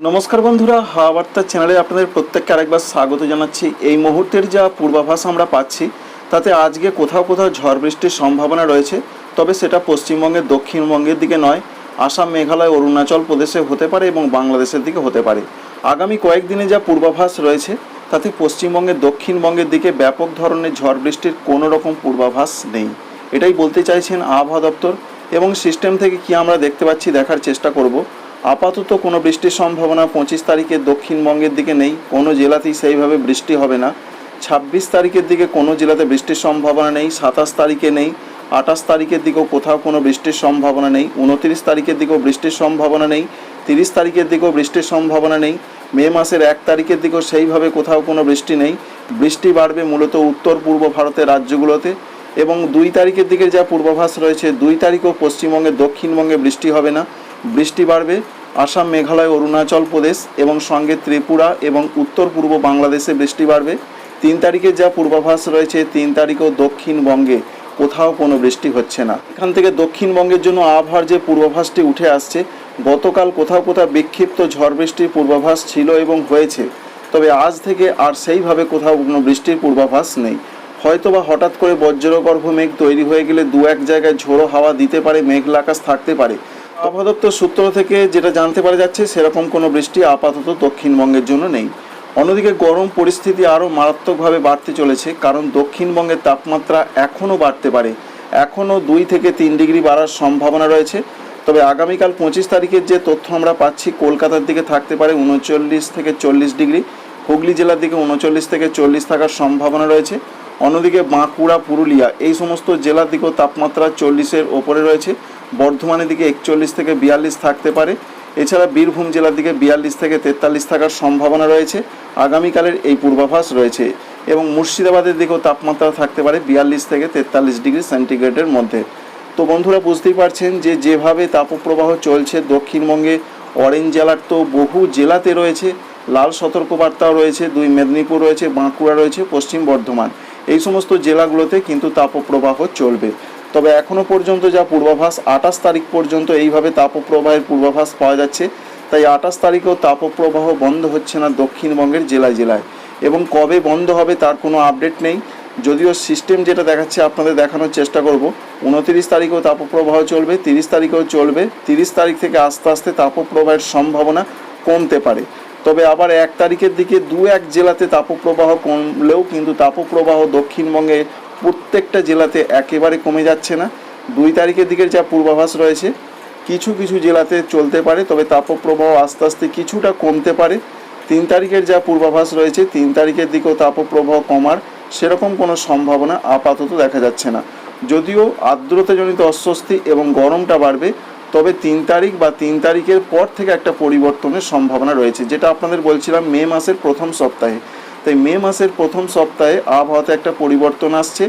নমস্কার বন্ধুরা হাওয়া বার্তা চ্যানেলে আপনাদের প্রত্যেককে আরেকবার স্বাগত জানাচ্ছি। এই মুহূর্তের যা পূর্বাভাস আমরা পাচ্ছি, তাতে আজকে কোথাও কোথাও ঝড় বৃষ্টির সম্ভাবনা রয়েছে, তবে সেটা পশ্চিমবঙ্গের, দক্ষিণবঙ্গের দিকে নয়, আসাম, মেঘালয়, অরুণাচল প্রদেশে হতে পারে এবং বাংলাদেশের দিকে হতে পারে। আগামী কয়েকদিনে যা পূর্বাভাস রয়েছে, তাতে পশ্চিমবঙ্গের, দক্ষিণবঙ্গের দিকে ব্যাপক ধরনের ঝড় বৃষ্টির কোনো রকম পূর্বাভাস নেই। এটাই বলতে চাইছেন আবহাওয়া দপ্তর এবং সিস্টেম থেকে কি আমরা দেখতে পাচ্ছি দেখার চেষ্টা করব। আপাতত কোনো বৃষ্টির সম্ভাবনা পঁচিশ তারিখে দক্ষিণবঙ্গের দিকে নেই। কোনো জেলাতেই সেইভাবে বৃষ্টি হবে না। ছাব্বিশ তারিখের দিকে কোনো জেলাতে বৃষ্টির সম্ভাবনা নেই। সাতাশ তারিখে নেই। আঠাশ তারিখের দিকেও কোথাও কোনো বৃষ্টির সম্ভাবনা নেই। উনত্রিশ তারিখের দিকেও বৃষ্টির সম্ভাবনা নেই। তিরিশ তারিখের দিকেও বৃষ্টির সম্ভাবনা নেই। মে মাসের এক তারিখের দিকেও সেইভাবে কোথাও কোনো বৃষ্টি নেই। বৃষ্টি বাড়বে মূলত উত্তর পূর্ব ভারতের রাজ্যগুলোতে এবং দুই তারিখের দিকে যা পূর্বাভাস রয়েছে, দুই তারিখও পশ্চিমবঙ্গে দক্ষিণবঙ্গে বৃষ্টি হবে না। বৃষ্টি বাড়বে। আসাম, মেঘালয়, অরুণাচল প্রদেশ এবং সঙ্গে ত্রিপুরা এবং উত্তর পূর্ব বাংলাদেশে বৃষ্টি বাড়বে। তিন তারিখে যা পূর্বাভাস রয়েছে, তিন তারিখেও দক্ষিণবঙ্গে কোথাও কোনো বৃষ্টি হচ্ছে না। এখান থেকে দক্ষিণবঙ্গের জন্য আবহাওয়ার যে পূর্বাভাসটি উঠে আসছে, গতকাল কোথাও কোথাও বিক্ষিপ্ত ঝড় বৃষ্টির পূর্বাভাস ছিল এবং হয়েছে। তবে আজ থেকে আর সেইভাবে কোথাও কোনো বৃষ্টির পূর্বাভাস নেই। হয়তোবা হঠাৎ করে বজ্রগর্ভ মেঘ তৈরি হয়ে গেলে দু এক জায়গায় ঝোড়ো হাওয়া দিতে পারে, মেঘলা আকাশ থাকতে পারে। আবহাওয়া দপ্তর সূত্র থেকে যেটা জানতে পারা যাচ্ছে, সেরকম কোনো বৃষ্টি আপাতত দক্ষিণবঙ্গের জন্য নেই। অন্যদিকে গরম পরিস্থিতি আরও মারাত্মকভাবে বাড়তে চলেছে, কারণ দক্ষিণবঙ্গের তাপমাত্রা এখনও বাড়তে পারে। এখনও দুই থেকে তিন ডিগ্রি বাড়ার সম্ভাবনা রয়েছে। তবে আগামীকাল পঁচিশ তারিখের যে তথ্য আমরা পাচ্ছি, কলকাতার দিকে থাকতে পারে উনচল্লিশ থেকে চল্লিশ ডিগ্রি, হুগলি জেলার দিকে উনচল্লিশ থেকে চল্লিশ থাকার সম্ভাবনা রয়েছে। অন্যদিকে বাঁকুড়া, পুরুলিয়া, এই সমস্ত জেলার দিকেও তাপমাত্রা চল্লিশের ওপরে রয়েছে। বর্ধমানের দিকে একচল্লিশ থেকে বিয়াল্লিশ থাকতে পারে। এছাড়া বীরভূম জেলার দিকে বিয়াল্লিশ থেকে তেতাল্লিশ থাকার সম্ভাবনা রয়েছে। আগামীকালের এই পূর্বাভাস রয়েছে এবং মুর্শিদাবাদের দিকেও তাপমাত্রা থাকতে পারে বিয়াল্লিশ থেকে তেতাল্লিশ ডিগ্রি সেন্টিগ্রেডের মধ্যে। তো বন্ধুরা, বুঝতেই পারছেন যে যেভাবে তাপপ্রবাহ চলছে দক্ষিণবঙ্গে, অরেঞ্জ জেলার তো বহু জেলাতে রয়েছে। লাল সতর্কবার্তাও রয়েছে, দুই মেদিনীপুর রয়েছে, বাঁকুড়া রয়েছে, পশ্চিম বর্ধমান। এই সমস্ত জেলাগুলোতে কিন্তু তাপপ্রবাহ চলবে। তবে এখনও পর্যন্ত যা পূর্বাভাস, আঠাশ তারিখ পর্যন্ত এইভাবে তাপপ্রবাহের পূর্বাভাস পাওয়া যাচ্ছে। তাই আঠাশ তারিখেও তাপপ্রবাহ বন্ধ হচ্ছে না দক্ষিণবঙ্গের জেলায় জেলায়। এবং কবে বন্ধ হবে তার কোনো আপডেট নেই। যদিও সিস্টেম যেটা দেখাচ্ছে, আপনাদের দেখানোর চেষ্টা করব। উনতিরিশ তারিখেও তাপপ্রবাহ চলবে, তিরিশ তারিখেও চলবে। তিরিশ তারিখ থেকে আস্তে আস্তে তাপপ্রবাহের সম্ভাবনা কমতে পারে। তবে আবার এক তারিখের দিকে দু এক জেলাতে তাপপ্রবাহ কমলেও কিন্তু তাপপ্রবাহ দক্ষিণবঙ্গে প্রত্যেকটা জেলাতে একেবারে কমে যাচ্ছে না। দুই তারিখের দিকের যা পূর্বাভাস রয়েছে, কিছু কিছু জেলাতে চলতে পারে, তবে তাপপ্রবাহ আস্তে আস্তে কিছুটা কমতে পারে। তিন তারিখের যা পূর্বাভাস রয়েছে, তিন তারিখের দিকেও তাপপ্রবাহ কমার সেরকম কোনো সম্ভাবনা আপাতত দেখা যাচ্ছে না। যদিও আর্দ্রতাজনিত অস্বস্তি এবং গরমটা বাড়বে, তবে তিন তারিখ বা তিন তারিখের পর থেকে একটা পরিবর্তনের সম্ভাবনা রয়েছে, যেটা আপনাদের বলছিলাম মে মাসের প্রথম সপ্তাহে। তাই মে মাসের প্রথম সপ্তাহে আবহাওয়াতে একটা পরিবর্তন আসছে।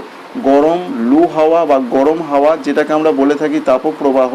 গরম, লু হাওয়া বা গরম হাওয়া যেটাকে আমরা বলে থাকি তাপপ্রবাহ,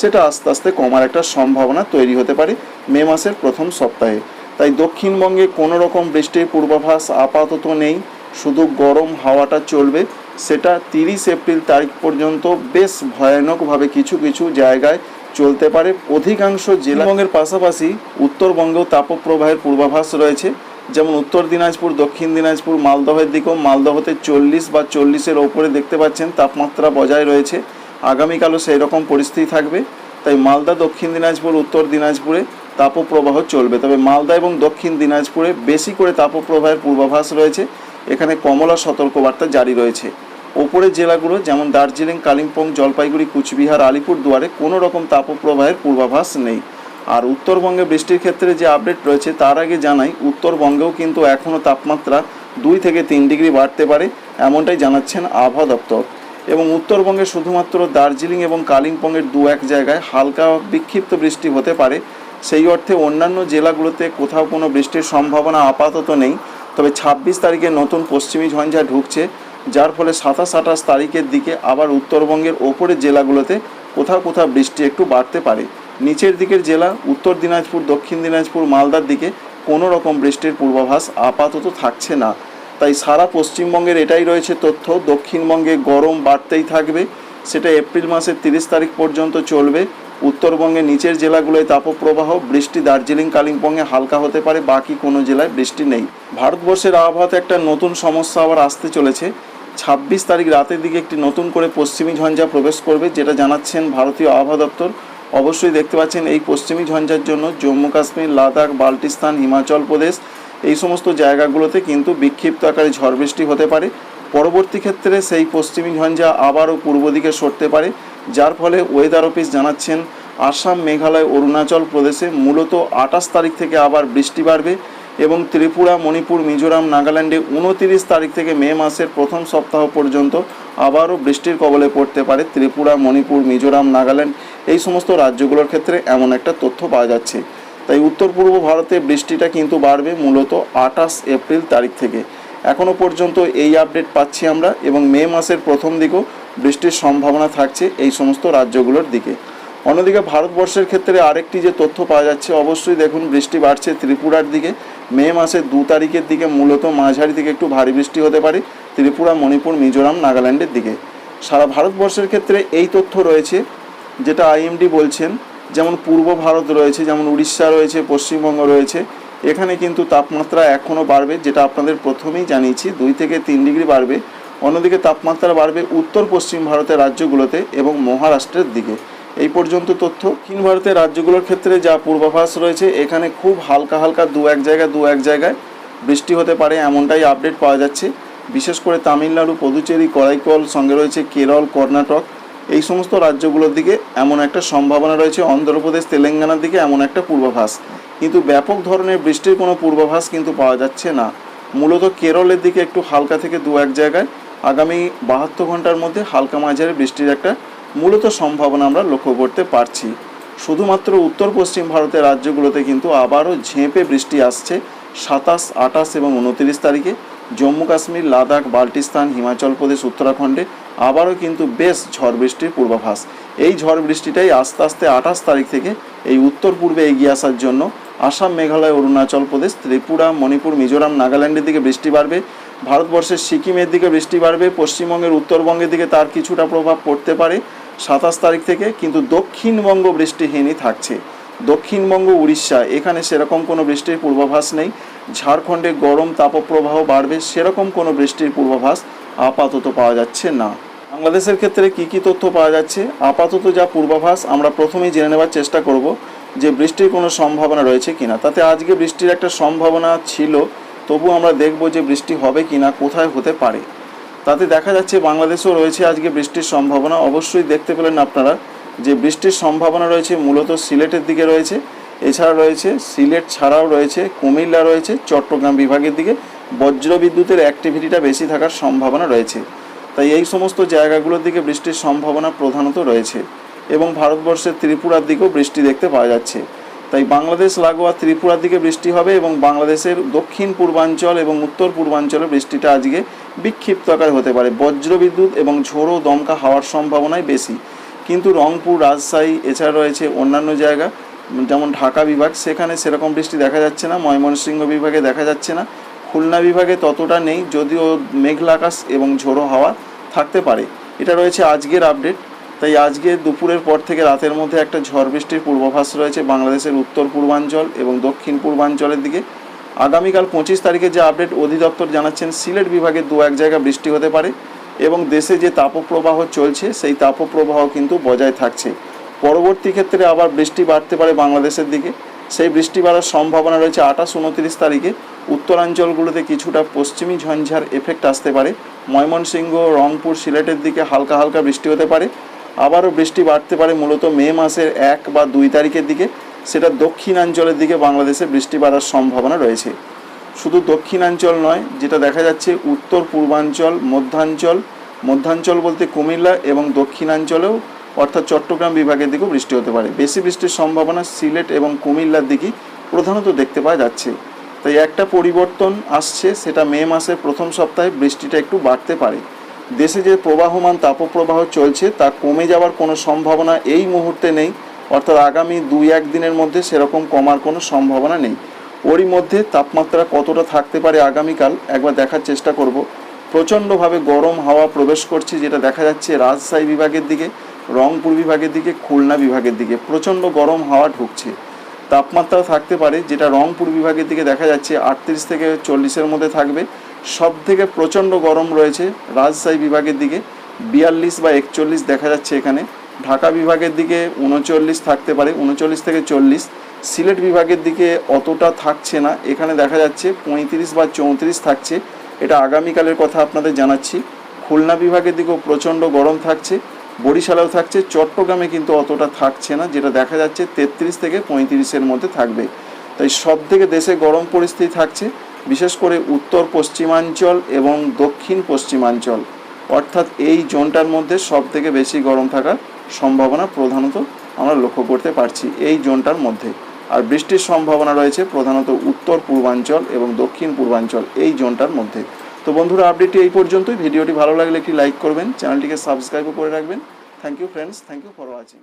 সেটা আস্তে আস্তে কমার একটা সম্ভাবনা তৈরি হতে পারে মে মাসের প্রথম সপ্তাহে। তাই দক্ষিণবঙ্গে কোনো রকম বৃষ্টির পূর্বাভাস আপাতত নেই। শুধু গরম হাওয়াটা চলবে। সেটা তিরিশ এপ্রিল তারিখ পর্যন্ত বেশ ভয়ানকভাবে কিছু কিছু জায়গায় চলতে পারে। অধিকাংশ জেলাবঙ্গের পাশাপাশি উত্তরবঙ্গেও তাপপ্রবাহের পূর্বাভাস রয়েছে। যেমন উত্তর দিনাজপুর, দক্ষিণ দিনাজপুর, মালদহের দিকেও মালদহতে চল্লিশ বা চল্লিশের ওপরে দেখতে পাচ্ছেন তাপমাত্রা বজায় রয়েছে। আগামীকালও সেই রকম পরিস্থিতি থাকবে। তাই মালদা, দক্ষিণ দিনাজপুর, উত্তর দিনাজপুরে তাপপ্রবাহ চলবে। তবে মালদা এবং দক্ষিণ দিনাজপুরে বেশি করে তাপপ্রবাহের পূর্বাভাস রয়েছে। এখানে কমলা সতর্কবার্তা জারি রয়েছে। ওপরের জেলাগুলো যেমন দার্জিলিং, কালিম্পং, জলপাইগুড়ি, কুচবিহার আলিপুর দুয়ারে কোনো রকম তাপপ্রবাহের পূর্বাভাস নেই। আর উত্তরবঙ্গে বৃষ্টির ক্ষেত্রে যে আপডেট রয়েছে তার আগে জানাই, উত্তরবঙ্গেও কিন্তু এখনও তাপমাত্রা দুই থেকে তিন ডিগ্রি বাড়তে পারে, এমনটাই জানাচ্ছেন আবহাওয়া দপ্তর। এবং উত্তরবঙ্গে শুধুমাত্র দার্জিলিং এবং কালিম্পংয়ের দু এক জায়গায় হালকা বিক্ষিপ্ত বৃষ্টি হতে পারে। সেই অর্থে অন্যান্য জেলাগুলোতে কোথাও কোনো বৃষ্টির সম্ভাবনা আপাতত নেই। তবে ছাব্বিশ তারিখে নতুন পশ্চিমী ঝঞ্ঝা ঢুকছে, যার ফলে সাতাশ আঠাশ তারিখের দিকে আবার উত্তরবঙ্গের ওপরের জেলাগুলোতে কোথাও কোথাও বৃষ্টি একটু বাড়তে পারে। নিচের দিকের জেলা, উত্তর দিনাজপুর, দক্ষিণ দিনাজপুর, মালদার দিকে কোনো রকম বৃষ্টির পূর্বাভাস আপাতত থাকছে না। তাই সারা পশ্চিমবঙ্গের এটাই রয়েছে তথ্য, দক্ষিণবঙ্গে গরম বাড়তেই থাকবে, সেটা এপ্রিল মাসের তিরিশ তারিখ পর্যন্ত চলবে। উত্তরবঙ্গে নিচের জেলাগুলোয় তাপপ্রবাহ, বৃষ্টি দার্জিলিং কালিম্পংয়ে হালকা হতে পারে, বাকি কোনো জেলায় বৃষ্টি নেই। ভারতবর্ষের আবহাওয়াতে একটা নতুন সমস্যা আবার আসতে চলেছে। ছাব্বিশ তারিখ রাতের দিকে একটি নতুন করে পশ্চিমী ঝঞ্ঝা প্রবেশ করবে, যেটা জানাচ্ছেন ভারতীয় আবহাওয়া দপ্তর। অবশ্যই দেখতে পাচ্ছেন এই পশ্চিমী ঝঞ্ঝার জন্য জম্মু কাশ্মীর, লাদাখ, বাল্টিস্তান, হিমাচল প্রদেশ এই সমস্ত জায়গাগুলোতে কিন্তু বিক্ষিপ্ত আকারে ঝড় বৃষ্টি হতে পারে। পরবর্তী ক্ষেত্রে সেই পশ্চিমী ঝঞ্ঝা আবারও পূর্ব দিকে সরতে পারে, যার ফলে ওয়েদার অফিস জানাচ্ছেন, আসাম, মেঘালয়, অরুণাচল প্রদেশে মূলত আঠাশ তারিখ থেকে আবার বৃষ্টি বাড়বে। এবং ত্রিপুরা, মণিপুর, মিজোরাম, নাগাল্যান্ডে উনতিরিশ তারিখ থেকে মে মাসের প্রথম সপ্তাহ পর্যন্ত আবারও বৃষ্টির কবলে পড়তে পারে ত্রিপুরা, মণিপুর, মিজোরাম, নাগাল্যান্ড। এই সমস্ত রাজ্যগুলোর ক্ষেত্রে এমন একটা তথ্য পাওয়া যাচ্ছে। তাই উত্তর পূর্ব ভারতে বৃষ্টিটা কিন্তু বাড়বে মূলত আঠাশ এপ্রিল তারিখ থেকে। এখনও পর্যন্ত এই আপডেট পাচ্ছি আমরা এবং মে মাসের প্রথম দিকেও বৃষ্টির সম্ভাবনা থাকছে এই সমস্ত রাজ্যগুলোর দিকে। অন্যদিকে ভারতবর্ষের ক্ষেত্রে আরেকটি যে তথ্য পাওয়া যাচ্ছে, অবশ্যই দেখুন বৃষ্টি বাড়ছে ত্রিপুরার দিকে। মে মাসের দু তারিখের দিকে মূলত মাঝারি থেকে একটু ভারী বৃষ্টি হতে পারে, ত্রিপুরা, মণিপুর, মিজোরাম, নাগাল্যান্ডের দিকে। সারা ভারতবর্ষের ক্ষেত্রে এই তথ্য রয়েছে, যেটা আইএমডি বলছেন, যেমন পূর্ব ভারত রয়েছে, যেমন উড়িষ্যা রয়েছে, পশ্চিমবঙ্গ রয়েছে, এখানে কিন্তু তাপমাত্রা এখনও বাড়বে, যেটা আপনাদের প্রথমেই জানিয়েছি, দুই থেকে তিন ডিগ্রি বাড়বে। অন্যদিকে তাপমাত্রা বাড়বে উত্তর পশ্চিম ভারতের রাজ্যগুলোতে এবং মহারাষ্ট্রের দিকে। এই পর্যন্ত তথ্য। দক্ষিণ ভারতের রাজ্যগুলোর ক্ষেত্রে যা পূর্বাভাস রয়েছে, এখানে খুব হালকা হালকা দু এক জায়গায়, দু এক জায়গায় বৃষ্টি হতে পারে এমনটাই আপডেট পাওয়া যাচ্ছে। বিশেষ করে তামিলনাড়ু, পদুচেরি, করাইকল, সঙ্গে রয়েছে কেরল, কর্ণাটক। এই সমস্ত রাজ্যগুলোর দিকে এমন একটা সম্ভাবনা রয়েছে। অন্ধ্রপ্রদেশ, তেলেঙ্গানার দিকে এমন একটা পূর্বাভাস। কিন্তু ব্যাপক ধরনের বৃষ্টির কোনো পূর্বাভাস কিন্তু পাওয়া যাচ্ছে না। মূলত কেরলের দিকে একটু হালকা থেকে দু এক জায়গায়। আগামী বাহাত্তর ঘণ্টার মধ্যে হালকা মাঝারি বৃষ্টির একটা মূলত সম্ভাবনা আমরা লক্ষ্য করতে পারছি। শুধুমাত্র উত্তর পশ্চিম ভারতের রাজ্যগুলোতে কিন্তু আবারও ঝেঁপে বৃষ্টি আসছে সাতাশ, আঠাশ এবং উনত্রিশ তারিখে। জম্মু, কাশ্মীর, লাদাখ, বাল্টিস্তান, হিমাচল প্রদেশ, উত্তরাখণ্ডে আবারও কিন্তু বেশ ঝড় বৃষ্টির পূর্বাভাস। এই ঝড় বৃষ্টিটাই আস্তে আস্তে আঠাশ তারিখ থেকে এই উত্তর পূর্বে এগিয়ে আসার জন্য আসাম, মেঘালয়, অরুণাচল প্রদেশ, ত্রিপুরা, মণিপুর, মিজোরাম, নাগাল্যান্ডের দিকে বৃষ্টি বাড়বে। ভারতবর্ষের সিকিমের দিকে বৃষ্টি বাড়বে, পশ্চিমবঙ্গের উত্তরবঙ্গের দিকে তার কিছুটা প্রভাব পড়তে পারে সাতাশ তারিখ থেকে, কিন্তু দক্ষিণবঙ্গ বৃষ্টিহীনই থাকছে। দক্ষিণবঙ্গ, উড়িষ্যা, এখানে সেরকম কোনো বৃষ্টির পূর্বাভাস নেই। ঝাড়খণ্ডে গরম তাপপ্রবাহ বাড়বে, সেরকম কোনো বৃষ্টির পূর্বাভাস আপাতত পাওয়া যাচ্ছে না। বাংলাদেশের ক্ষেত্রে কি কি তথ্য পাওয়া যাচ্ছে? আপাতত যা পূর্বাভাস আমরা প্রথমেই জেনে নেওয়ার চেষ্টা করব যে বৃষ্টির কোনো সম্ভাবনা রয়েছে কিনা। তাতে আজকে বৃষ্টির একটা সম্ভাবনা ছিল তবু আমরা দেখব যে বৃষ্টি হবে কিনা, কোথায় হতে পারে। তাতে দেখা যাচ্ছে বাংলাদেশেও রয়েছে আজকে বৃষ্টির সম্ভাবনা। অবশ্যই দেখতে পেলেন আপনারা যে বৃষ্টির সম্ভাবনা রয়েছে মূলত সিলেটের দিকে রয়েছে। এছাড়া রয়েছে সিলেট ছাড়াও রয়েছে, কুমিল্লা রয়েছে, চট্টগ্রাম বিভাগের দিকে। বজ্র বিদ্যুতের অ্যাক্টিভিটিটা বেশি থাকার সম্ভাবনা রয়েছে। তাই এই সমস্ত জায়গাগুলোর দিকে বৃষ্টির সম্ভাবনা প্রধানত রয়েছে। এবং ভারতবর্ষের ত্রিপুরার দিকেও বৃষ্টি দেখতে পাওয়া যাচ্ছে। তাই বাংলাদেশ, লাগোয়া, ত্রিপুরার দিকে বৃষ্টি হবে এবং বাংলাদেশের দক্ষিণ পূর্বাঞ্চল এবং উত্তর পূর্বাঞ্চলে বৃষ্টিটা আজকে বিক্ষিপ্ত আকারে হতে পারে। বজ্রবিদ্যুৎ এবং ঝোড়ো দমকা হওয়ার সম্ভাবনাই বেশি। কিন্তু রংপুর, রাজশাহী, এছাড়া রয়েছে অন্যান্য জায়গা, যেমন ঢাকা বিভাগ। সেখানে সেরকম বৃষ্টি দেখা যাচ্ছে না, ময়মনসিংহ বিভাগে দেখা যাচ্ছে না। খুলনা বিভাগে ততটা নেই, যদিও মেঘলা আকাশ এবং ঝোড়ো হাওয়া থাকতে পারে। এটা রয়েছে আজকের আপডেট তাই আজকে দুপুরের পর থেকে রাতের মধ্যে একটা ঝড় বৃষ্টির পূর্বাভাস রয়েছে বাংলাদেশের উত্তর পূর্বাঞ্চল এবং দক্ষিণ পূর্বাঞ্চলের দিকে। আগামীকাল পঁচিশ তারিখে যে আপডেট অধিদপ্তর জানাচ্ছেন, সিলেট বিভাগে দু এক জায়গা বৃষ্টি হতে পারে এবং দেশে যে তাপপ্রবাহ চলছে, সেই তাপপ্রবাহ কিন্তু বজায় থাকছে। পরবর্তী ক্ষেত্রে আবার বৃষ্টি বাড়তে পারে বাংলাদেশের দিকে। সেই বৃষ্টি বাড়ার সম্ভাবনা রয়েছে আঠাশ উনত্রিশ তারিখে। উত্তরাঞ্চলগুলোতে কিছুটা পশ্চিমী ঝঞ্ঝার এফেক্ট আসতে পারে। ময়মনসিংহ, রংপুর, সিলেটের দিকে হালকা হালকা বৃষ্টি হতে পারে। আবারও বৃষ্টি বাড়তে পারে মূলত মে মাসের এক বা দুই তারিখের দিকে। সেটা দক্ষিণাঞ্চলের দিকে বাংলাদেশে বৃষ্টি বাড়ার সম্ভাবনা রয়েছে। শুধু দক্ষিণাঞ্চল নয়, যেটা দেখা যাচ্ছে উত্তর পূর্বাঞ্চল, মধ্যাঞ্চল মধ্যাঞ্চল বলতে কুমিল্লা এবং দক্ষিণাঞ্চলেও, অর্থাৎ চট্টগ্রাম বিভাগের দিকেও বৃষ্টি হতে পারে। বেশি বৃষ্টির সম্ভাবনা সিলেট এবং কুমিল্লার দিকেই প্রধানত দেখতে পাওয়া যাচ্ছে। তাই একটা পরিবর্তন আসছে, সেটা মে মাসের প্রথম সপ্তাহে বৃষ্টিটা একটু বাড়তে পারে। দেশে যে প্রবাহমান তাপপ্রবাহ চলছে তা কমে যাওয়ার কোনো সম্ভাবনা এই মুহূর্তে নেই। অর্থাৎ আগামী দুই এক দিনের মধ্যে সেরকম কমার কোনো সম্ভাবনা নেই। ওরই মধ্যে তাপমাত্রা কতটা থাকতে পারে আগামীকাল একবার দেখার চেষ্টা করব। প্রচণ্ডভাবে গরম হাওয়া প্রবেশ করছে, যেটা দেখা যাচ্ছে রাজশাহী বিভাগের দিকে, রংপুর বিভাগের দিকে, খুলনা বিভাগের দিকে। প্রচণ্ড গরম হাওয়া ঢুকছে। তাপমাত্রা থাকতে পারে, যেটা রংপুর বিভাগের দিকে দেখা যাচ্ছে আটত্রিশ থেকে চল্লিশের মধ্যে থাকবে। সব থেকে প্রচণ্ড গরম রয়েছে রাজশাহী বিভাগের দিকে। বিয়াল্লিশ বা একচল্লিশ দেখা যাচ্ছে এখানে। ঢাকা বিভাগের দিকে উনচল্লিশ থাকতে পারে, উনচল্লিশ থেকে চল্লিশ। সিলেট বিভাগের দিকে অতটা থাকছে না, এখানে দেখা যাচ্ছে পঁয়ত্রিশ বা চৌত্রিশ থাকছে। এটা আগামীকালের কথা আপনাদের জানাচ্ছি। খুলনা বিভাগের দিকেও প্রচণ্ড গরম থাকছে, বরিশালেও থাকছে, চট্টগ্রামে কিন্তু অতটা থাকছে না, যেটা দেখা যাচ্ছে তেত্রিশ থেকে পঁয়ত্রিশের মধ্যে থাকবে। তাই সব থেকে দেশে গরম পরিস্থিতি থাকছে। বিশেষ করে উত্তর পশ্চিমাঞ্চল এবং দক্ষিণ পশ্চিমাঞ্চল, অর্থাৎ এই জোনটার মধ্যে সব থেকে বেশি গরম থাকার সম্ভাবনা প্রধানত আমরা লক্ষ্য করতে পারছি এই জোনটার মধ্যে। আর বৃষ্টির সম্ভাবনা রয়েছে প্রধানত উত্তর পূর্বাঞ্চল এবং দক্ষিণ পূর্বাঞ্চল এই জোনটার মধ্যে। তো বন্ধুরা, আপডেটটি এই পর্যন্তই। ভিডিওটি ভালো লাগলে একটি লাইক করবেন, চ্যানেলটিকে সাবস্ক্রাইবও করে রাখবেন। Thank you friends thank you for watching